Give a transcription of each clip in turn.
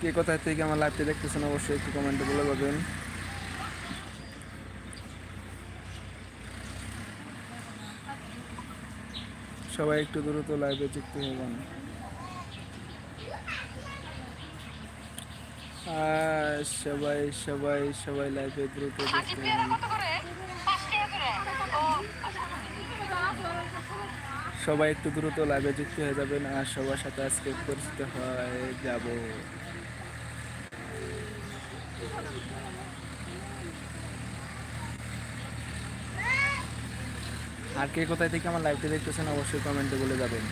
কে কোথায় থেকে আমার লাইভটি দেখতেছেন অবশ্যই একটু কমেন্টে বলে যাবেন। সবাই একটু দ্রুত লাইভে যুক্ত আর সবাই সবাই সবাই লাইভে দ্রুত যুক্ত হয়ে সবাই একটু দ্রুত লাইভে যুক্ত হয়ে যাবেন আর সবার সাথে আজকে পরিচিত হয়ে যাব। আর কে কোথায় থেকে আমার লাইভটি দেখতেছেন অবশ্যই কমেন্টে বলে যাবেন।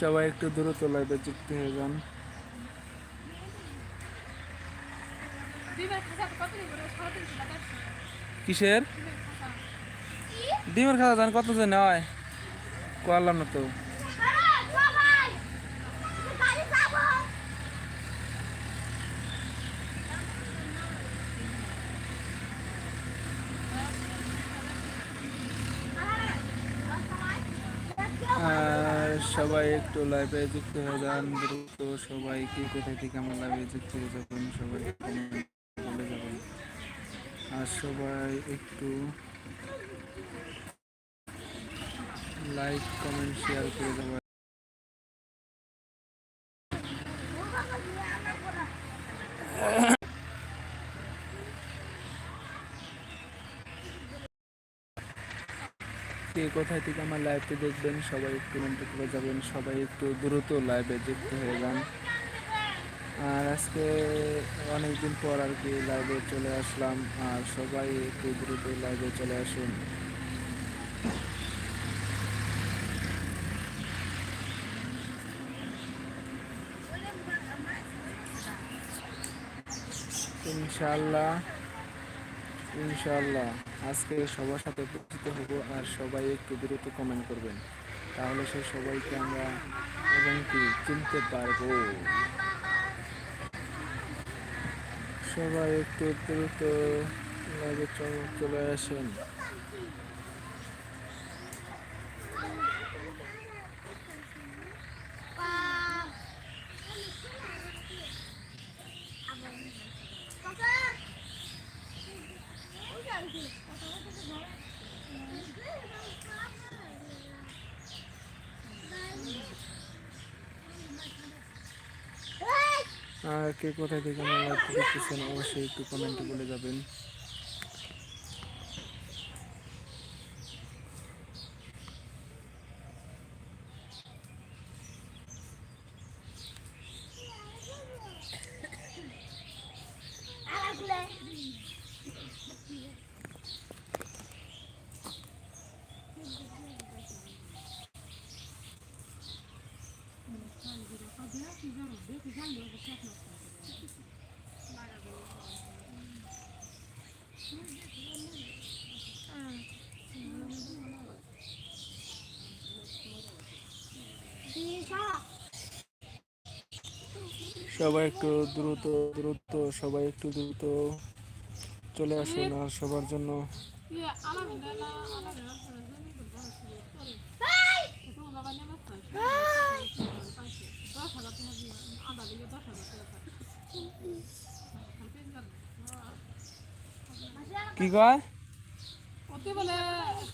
সবাই একটু দ্রুত লাইভে যুক্ত হয়ে যান। কিসের? ডিমের খাতা জান, কত যে নেয়? করলাম না তো। সবাই একটু লাইভে যুক্ত হয়ে যান, দ্রুত সবাই কে কোথায় থেকে আমার লাইভে যুক্ত হয়ে যাবেন সবাই comment বলে যাবেন আর সবাই একটু লাইক কমেন্ট শেয়ার করে দেবেন। কোথায় থেকে আমার লাইভটি দেখবেন, সবাই একটু করে যাবেন, সবাই একটু দ্রুত লাইভে যুক্ত হয়ে যান। আর আজকে অনেকদিন পর আর কি লাইভে চলে আসলাম। আর সবাই একটু দ্রুত লাইভে চলে আসুন। ইনশাল্লাহ ইনশাল্লাহ আজকে সবার সাথে পরিচিত হব আর সবাই একটু দ্রুত কমেন্ট করবেন। তাহলে সে সবাইকে আমরা এবং কি চিনতে পারব। সবাই একটু দ্রুত চ- চলে আসেন। আর কে কোথায় থেকে আমার লাইভ দেখতেছেন অবশ্যই একটু কমেন্টে বলে যাবেন। সবাই একটু দ্রুত দ্রুত সবাই একটু দ্রুত চলে আসুন আর সবার জন্য। কি কয়? ওতে বলে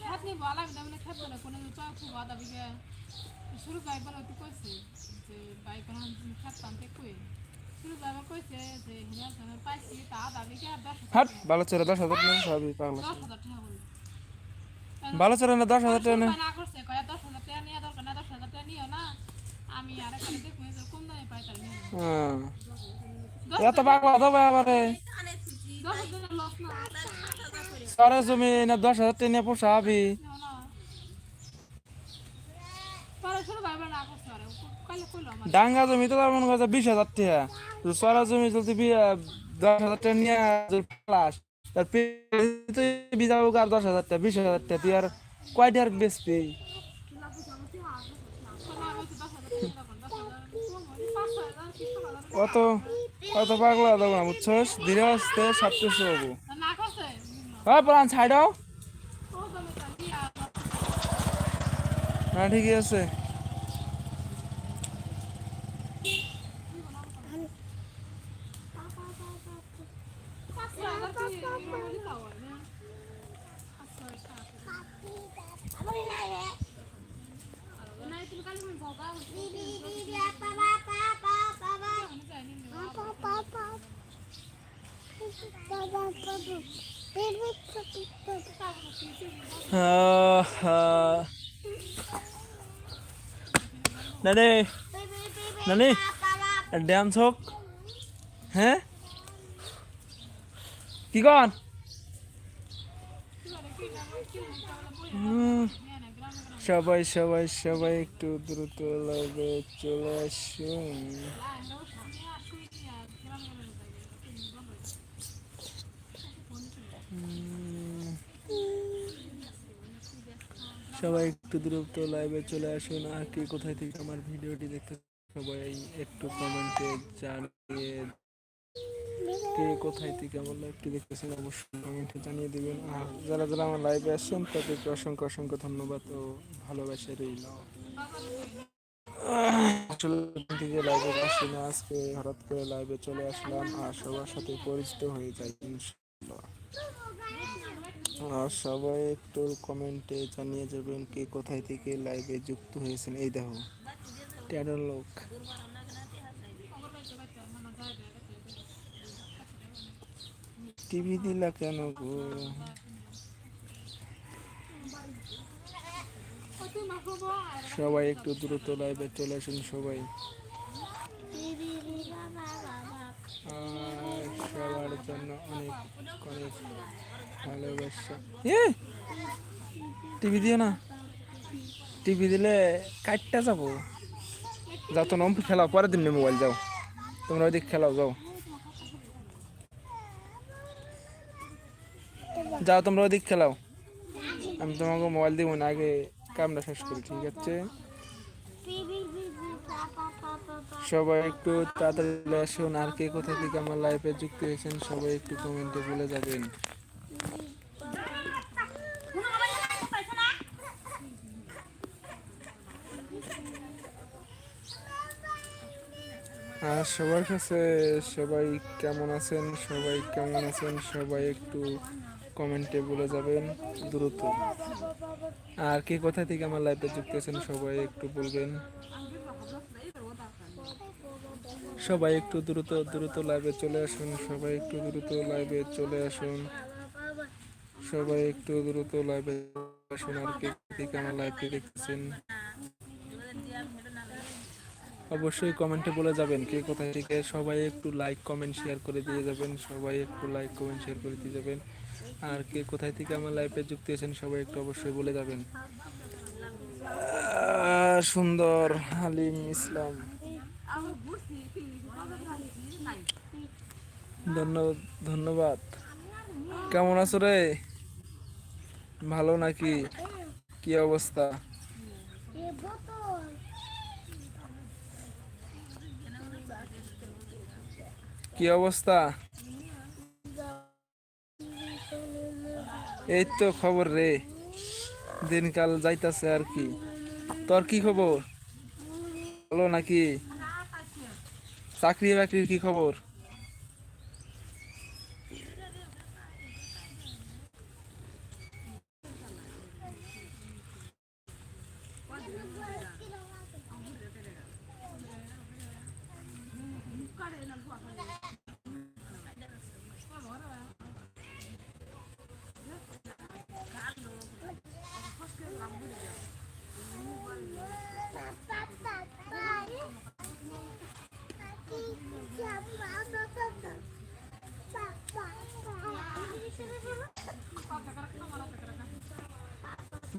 খেত নিব আলাদা দাম খেত বলে কোনো তো খুব আদা বিঘা শুরু গাই বলে তুই কইছে যে বাইক কোন খেত টানতে কই? শুরু গাই কইছে যে হিনা জানা পাইছি তা আদা বিঘা দশ হাট ভালো চলে দশ হাজার টাকা সবই পাগলা দশ হাজার টাকা বলে। ভালো চলে না দশ হাজার টাকা নে। না করছে কয়া দশ হাজার টাকা নিয়ে দরকার না দশ হাজার টাকা নিও না আমি আর একটা দেখব যে কম দামে পাই হ্যাঁ। এত পাগলা লস না সরে জমি না দশ হাজার টাকা নিয়ে পোষাবি। ডাঙ্গা জমি তো তার মনে করছে বিশ হাজার তো সরা জমি যদি দশ হাজার টাকা নিয়ে পালাস, তার বিজাবো আর দশ হাজার টাকা বিশ হাজার টাকা তুই আর কয়টা আর বেচবি? অত অত পাগলা দেবো না বুঝছস? ধীরে আসতে সাতশো করছে হ্যাঁ প্রাণ ছাইডাও ও তুমি কাটিয়া না ঠিকই আছে। আহ, নানি নানি ড্যান্স হোক। হ্যাঁ? কি কন সবাই সবাই সবাই একটু দ্রুত লাইভে চলে আসুন। সবাই একটু দ্রুত লাইভে চলে আসুন। আর কি কোথায় থেকে আমার ভিডিওটি দেখতে সবাই একটু কমেন্টে জানিয়ে কে কোথায় থেকে আমার লাইভটি দেখতেছেন অবশ্যই কমেন্টে জানিয়ে দিবেন। আর যারা যারা আমার লাইভে আসছেন তাদেরকে অসংখ্য অসংখ্য ধন্যবাদ ও ভালোবাসা রইল। আসলে থেকে লাইভে আসি না, আজকে হঠাৎ করে লাইভে চলে আসলাম আর সবার সাথে পরিচিত হয়ে যাই, ইনশাআল্লাহ। আর সবাই একটু কমেন্টে জানিয়ে যাবেন কে কোথায় থেকে লাইভে যুক্ত হয়েছেন। এই দেখো, তেরো লোক। টিভি দিলা কেন গো? সবাই একটু দ্রুত লাইভে চলে আসুন সবাই। সবার জন্য অনেক অনেক ভালোবাসা। এ টিভি দিও না। টিভি দিলে কাটটা যাব। যাও তো নম খেলাও পরের দিন মোবাইল যাও। তোমরা ওইদিক খেলাও যাও। যাও তোমরা ওইদিক খেলাও। আমি তোমাকে মোবাইল দিব না আগে কামটা শেষ করি ঠিক আছে? সবাই একটু তাড়াতাড়ি আসুন। আর কে কোথা থেকে আমার লাইফে যুক্ত হয়েছেন, সবাই একটু কমেন্টে বলে যাবেন। আর সবার কাছে সবাই কেমন আছেন? সবাই কেমন আছেন? সবাই একটু কমেন্টে বলে যাবেন দ্রুত। আর কে কোথা থেকে আমার লাইফে যুক্ত আছেন সবাই একটু বলবেন। সবাই একটু দ্রুত দ্রুত লাইভে চলে আসুন, সবাই একটু দ্রুত লাইভে চলে আসুন। সবাই একটু দ্রুত লাইভে আসুন। আর কে কোথা থেকে আমার লাইভে দেখতেছেন অবশ্যই কমেন্টে বলে যাবেন কে কোথায় থেকে। সবাই একটু লাইক কমেন্ট শেয়ার করে দিয়ে যাবেন। সবাই একটু লাইক কমেন্ট শেয়ার করে দিয়ে যাবেন। আর কে কোথায় থেকে আমার লাইফে যুক্ত হয়েছেন সবাই একটু অবশ্যই বলে যাবেন। সুন্দর হালিম ইসলাম। ধন্যবাদ ধন্যবাদ। কেমন আছো রে? ভালো নাকি? কি অবস্থা? কি অবস্থা? এই তো খবর রে। দিনকাল যাইতাছে আর কি। তোর কি খবর? ভালো নাকি? চাকরি বাকরির কি খবর?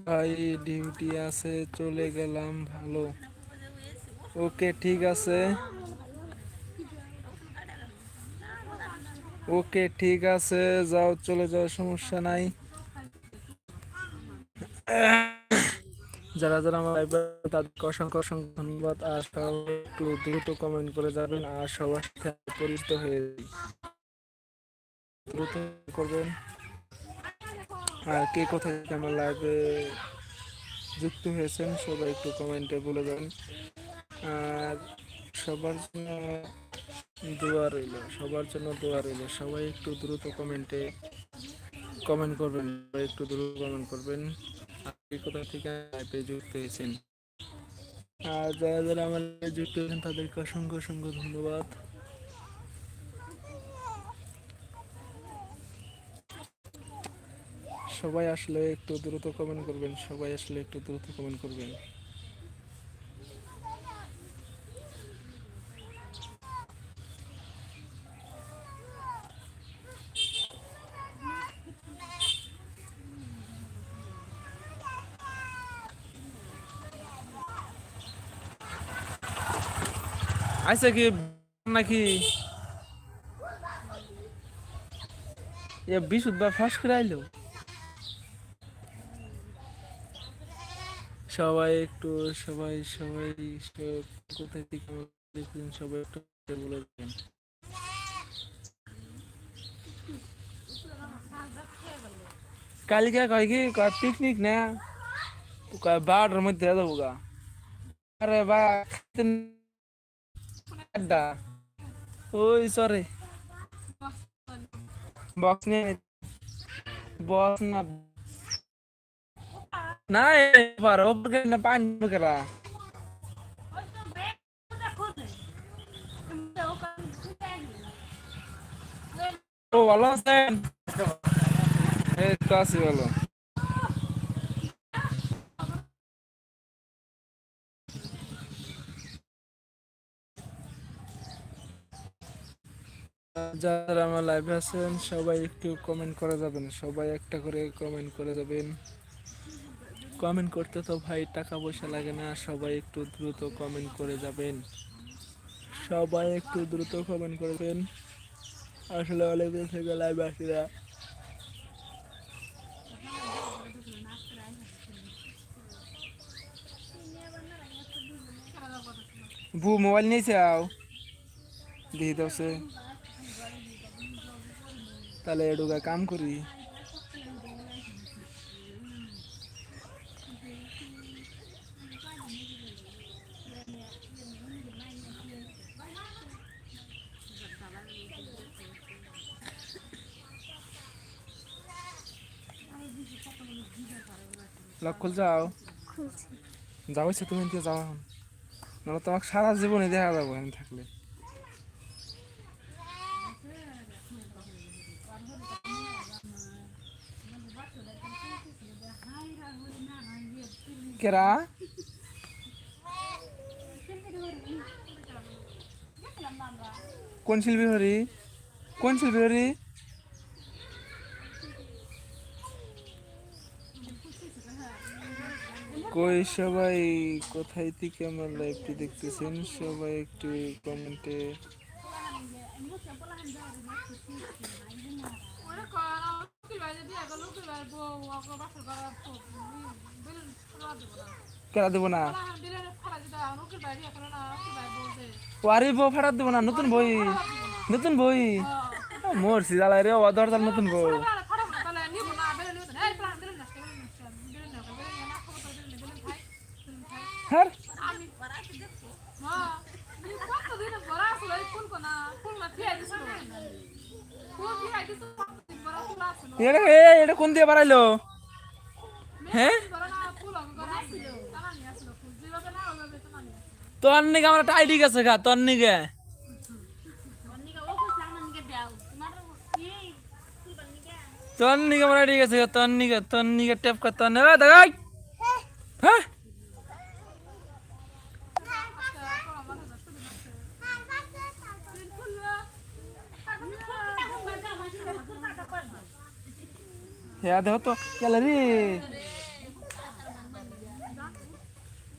ভাই, ডিউটি আছে, চলে গেলাম, ভালো। ওকে, ঠিক আছে। ওকে, ঠিক আছে, যাও, চলে যাও, সমস্যা নাই। যারা যারা আমার তাদেরকে অসংখ্য অসংখ্য ধন্যবাদ। আর একটু দ্রুত কমেন্ট করে যাবেন, আর সবার সাথে পরিচিত হয়ে। দ্রুত করবেন। আর কে কোথায় আমার লাইভে যুক্ত হয়েছেন, সবাই একটু কমেন্টে বলে দেন। আর সবার জন্য দোয়া রইল, সবার জন্য দোয়া রইল। সবাই একটু দ্রুত কমেন্টে কমেন্ট করবেন, সবাই একটু দ্রুত কমেন্ট করবেন। আর কে কোথা থেকে লাইভে যুক্ত হয়েছেন? আর যারা যারা আমার যুক্ত হয়েছেন তাদেরকে অসংখ্য অসংখ্য ধন্যবাদ। সবাই আসলে একটু দ্রুত কমেন্ট করবেন, সবাই আসলে একটু দ্রুত কমেন্ট করবেন। আচ্ছা কি, নাকি? এ বিশুদ্ধ ফাঁস করে আইলো? সবাই একটু, সবাই সবাই কোথায় থেকে দেখছেন, সবাই একটু বলে দেবেন। কালকে কয় কি? পিকনিক না? বারোটার মধ্যে যাব গা। আরে বা আড্ডা। ওই সরে বক্স নিয়ে বক্স না। না এবার ওপর না পানি যারা আমার লাইভে আছেন, সবাই একটু কমেন্ট করে যাবেন সবাই একটা করে কমেন্ট করে যাবেন। কমেন্ট করতে তো ভাই টাকা পয়সা লাগে না, সবাই একটু দ্রুত কমেন্ট করে যাবেন। সবাই একটু দ্রুত কমেন্ট করবেন আসলে অনেক দিন থেকে লাইভে আসি না বু, মোবাইল নিয়েছে আও দিয়ে দাও তাহলে এডুকা কাম করি। লক খুল যাও। যাও সে তুমি দিয়ে যাও এখন। নাহলে তোমাকে সারা জীবনে দেখা যাব আমি থাকলে। কেরা? কোন শিল্পী হরি? কোন শিল্পী হরি? কই সবাই? কোথায় থেকে আমার লাইভটি দেখতেছেন? সবাই একটু কমেন্টে কর দেব না? ওয়ারি বউ দেবো না নতুন বই। নতুন বই। মোর সিজালাই রে অদর নতুন বউ। ফুল যেভাবে না ওইভাবে তো না নিয়ে আসলো তোর নিকে আমার টাইডি গেছে গা তোর নিকে তোর নিকে আমার আইডি গেছে গা তোর নিকে তোর নিকে টেপ কর তোর নেবে দেখাই হ্যাঁ হ্যাঁ দেখো তো ক্যালারি।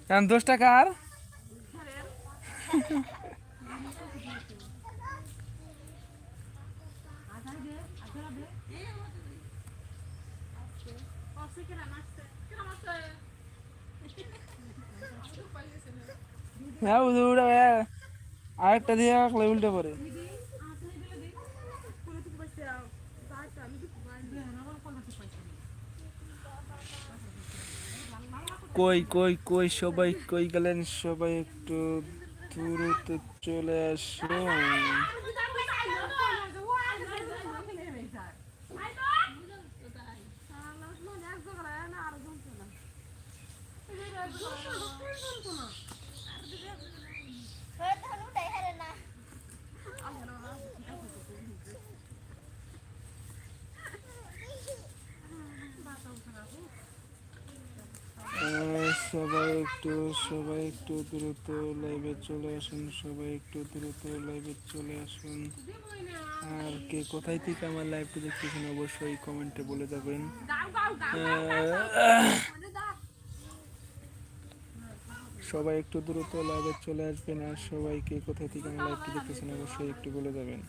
কারণ দশ টাকার হ্যাঁ বুঝে উঠে আরেকটা দিয়ে উল্টে পড়ে। কই কই কই সবাই কই গেলেন? সবাই একটু দ্রুত চলে আসুন আহ, সবাই একটু, সবাই একটু দ্রুত লাইভে চলে আসুন, সবাই একটু দ্রুত লাইভে চলে আসুন। আর কে কোথায় থেকে আমার লাইভটি দেখতেছেন অবশ্যই কমেন্টে বলে যাবেন। সবাই একটু দ্রুত লাইভে চলে আসবেন, আর সবাই কে কোথায় থেকে আমার লাইভটি দেখতেছেন অবশ্যই একটু বলে যাবেন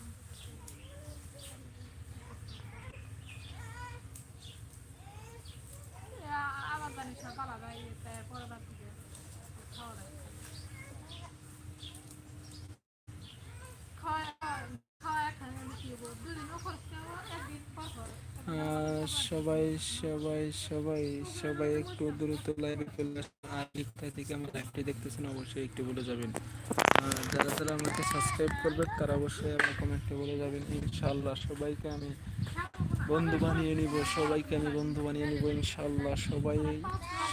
আবার জানি সব আলাদা পরের বার থেকে খাওয়া দাওয়া খাওয়া খাওয়া একখানে কি হব দুদিনও করতে একদিন পর পর আহ, সবাই সবাই সবাই সবাই একটু দ্রুত লাইভে চলে আসুন। আর কোথায় থেকে আমার লাইভটি দেখতেছেন, অবশ্যই একটু বলে যাবেন। আর যারা যারা আমাকে সাবস্ক্রাইব করবে তারা অবশ্যই আমার কমেন্টে বলে যাবেন ইনশাল্লাহ সবাইকে আমি বন্ধু বানিয়ে নিব, সবাইকে আমি বন্ধু বানিয়ে নিব ইনশাল্লাহ সবাই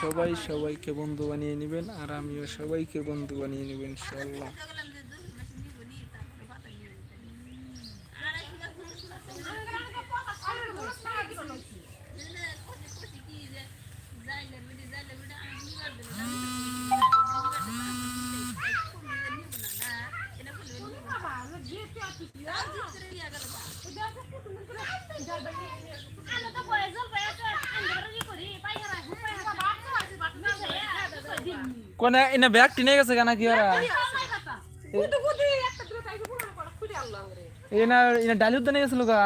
সবাই সবাইকে বন্ধু বানিয়ে নেবেন, আর আমিও সবাইকে বন্ধু বানিয়ে নেব ইনশাল্লাহ কোনে এনে ব্যাগ টিনে গেছে কেন কি ওরা? এনা এনা ডালি উদ্যানে গেছিল গা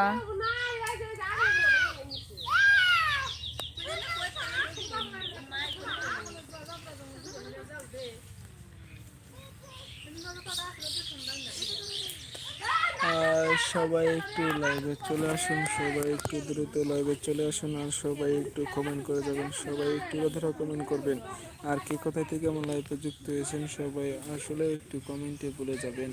আর সবাই একটু লাইভে চলে আসুন, সবাই একটু দ্রুত লাইভে চলে আসুন আর সবাই একটু কমেন্ট করে যাবেন, সবাই একটু কথাটা কমেন্ট করবেন। আর কে কোথা থেকে আমার লাইভে যুক্ত হয়েছেন, সবাই আসলে একটু কমেন্টে বলে যাবেন।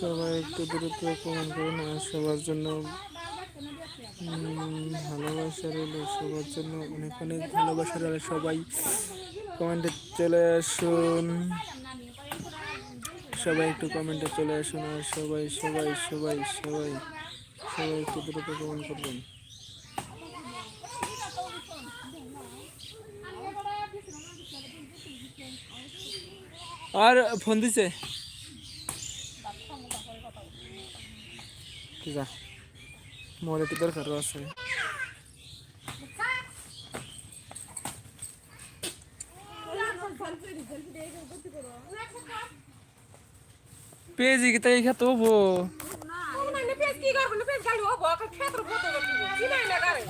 সবাই একটু দ্রুত কমেন্ট করুন আর সবার জন্য ভালোবাসা রইল, সবার জন্য অনেক অনেক ভালোবাসা রইল সবাই। কমেন্টে চলে আসুন। সবাই একটু কমেন্টে চলে আসুন আর সবাই সবাই সবাই সবাই সবাই একটু দ্রুত কমেন্ট করবেন। আর ফোন দিছে? আছে মোর একটু দরকার আছে। পেজি কি তাই খাতো হব কি করব পেজ গাড়ি হব ক্ষেত্র কত চিনাই না গাড়ি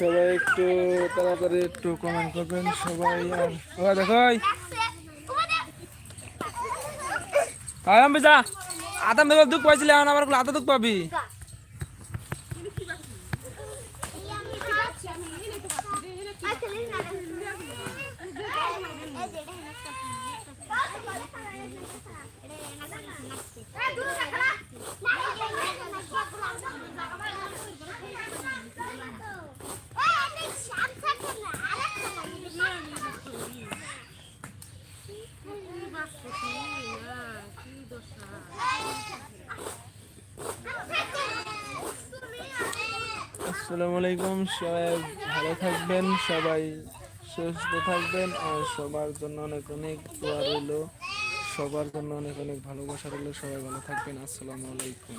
সবাই একটু তাড়াতাড়ি একটু কমেন্ট করবেন, সবাই আর দেখো আয় আদাম দেখো দুঃখ পাইছিলে, এখন আবার আদা দুঃখ পাবি। আসসালামু আলাইকুম, সবাই ভালো থাকবেন, সবাই সুস্থ থাকবেন, আর সবার জন্য অনেক অনেক দোয়া রইল, সবার জন্য অনেক অনেক ভালোবাসা রইল, সবাই ভালো থাকবেন, আসসালামু আলাইকুম।